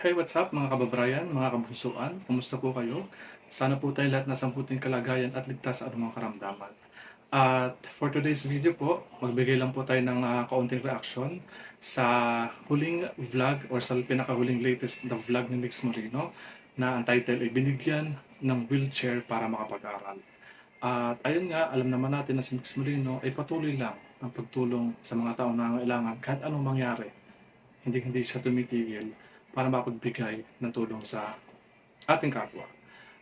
Hey, what's up mga kababayan, mga kabunsuan? Kumusta po kayo? Sana po tayo lahat nasa mabuting kalagayan at ligtas sa anumang karamdaman. At for today's video po, magbigay lang po tayo ng ah, kaunting reaction sa huling vlog or sa pinakahuling latest na vlog ni Mix Moreno na ang title ay Binigyan ng Wheelchair para Makapag-aral. At ayun nga, alam naman natin na si Mix Moreno ay patuloy lang ang pagtulong sa mga taong nangangailangan kahit anong mangyari. Hindi hindi siya tumitigil para mapagbigay ng tulong sa ating kapwa.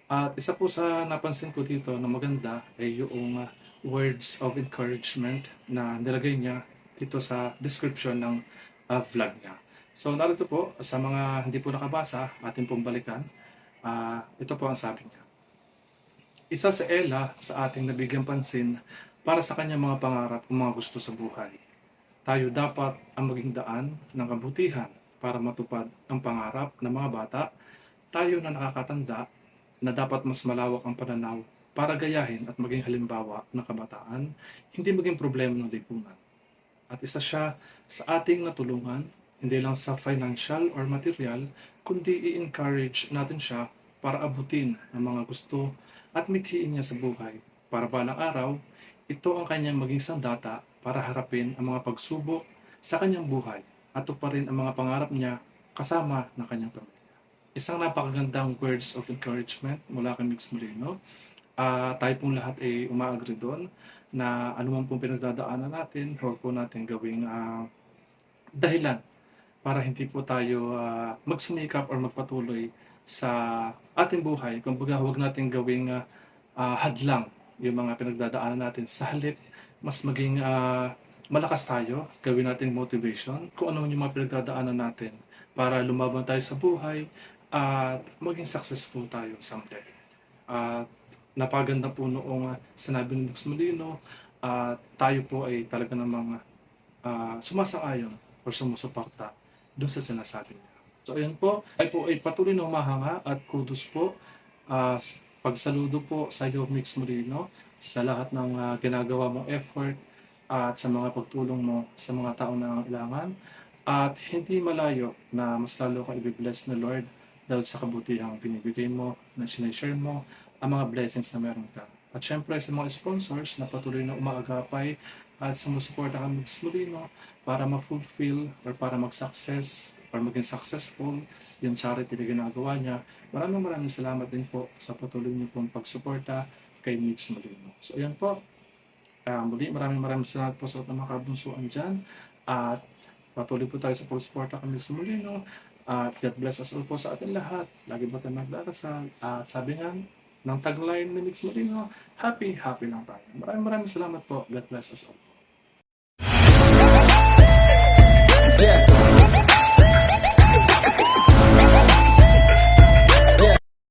At isa po sa napansin ko dito na maganda ay yung uh, words of encouragement na nilagay niya dito sa description ng uh, vlog niya. So narito po, sa mga hindi po nakabasa, atin pong balikan, Ah, ito po ang sabi niya. Isa sa Ella sa ating nabigyan pansin para sa kanyang mga pangarap o mga gusto sa buhay. Tayo dapat ang maging daan ng kabutihan para matupad ang pangarap ng mga bata, tayo na nakakatanda na dapat mas malawak ang pananaw para gayahin at maging halimbawa ng kabataan, hindi maging problema ng lipunan. At isa siya sa ating natulungan, hindi lang sa financial or material, kundi i-encourage natin siya para abutin ang mga gusto at mithiin niya sa buhay. Para balang araw, ito ang kanyang maging sandata para harapin ang mga pagsubok sa kanyang buhay at tuparin ang mga pangarap niya kasama ng kanyang pamilya. Isang napakagandang words of encouragement mula kay Mix Moreno. Ah, tayo pong lahat ay umaagri doon na anuman pong pinagdadaanan natin, huwag po natin gawing ah, dahilan para hindi po tayo ah, magsumikap or magpatuloy sa ating buhay. Kumbaga, huwag natin gawing ah, ah, hadlang yung mga pinagdadaanan natin sa halip mas maging ah, malakas tayo, gawin natin motivation kung ano yung mga pinagdadaanan natin para lumaban tayo sa buhay at maging successful tayo someday. At napaganda po noong ah, sinabi ni Max Molino, at tayo po ay talaga namang ah, sumasang-ayon or sumusuporta doon sa sinasabi niya. So ayun po, ay po ay patuloy na humahanga at kudos po ah, pagsaludo po sa iyo Mix Molino sa lahat ng ah, ginagawa mong effort at sa mga pagtulong mo sa mga taong nangangailangan at hindi malayo na mas lalo kang ibibless na Lord dahil sa kabutihang binibigay mo, na sinashare mo, ang mga blessings na meron ka. At syempre sa mga sponsors na patuloy na umaagapay at sumusuporta kami sa Molino para ma-fulfill or para mag-success or maging successful yung charity na ginagawa niya. Maraming maraming salamat din po sa patuloy niyo pong pagsuporta kay Mix Molino. So ayan po, Ah, muli, maraming maraming salamat po sa mga kabunsuan dyan. At patuloy po tayo sa pagsuporta kami sa Molino. At God bless us all po sa ating lahat. Lagi po tayo magdarasal. At sabi nga ng tagline ni Mix Molino, happy, happy lang tayo. Maraming maraming salamat po. God bless us all.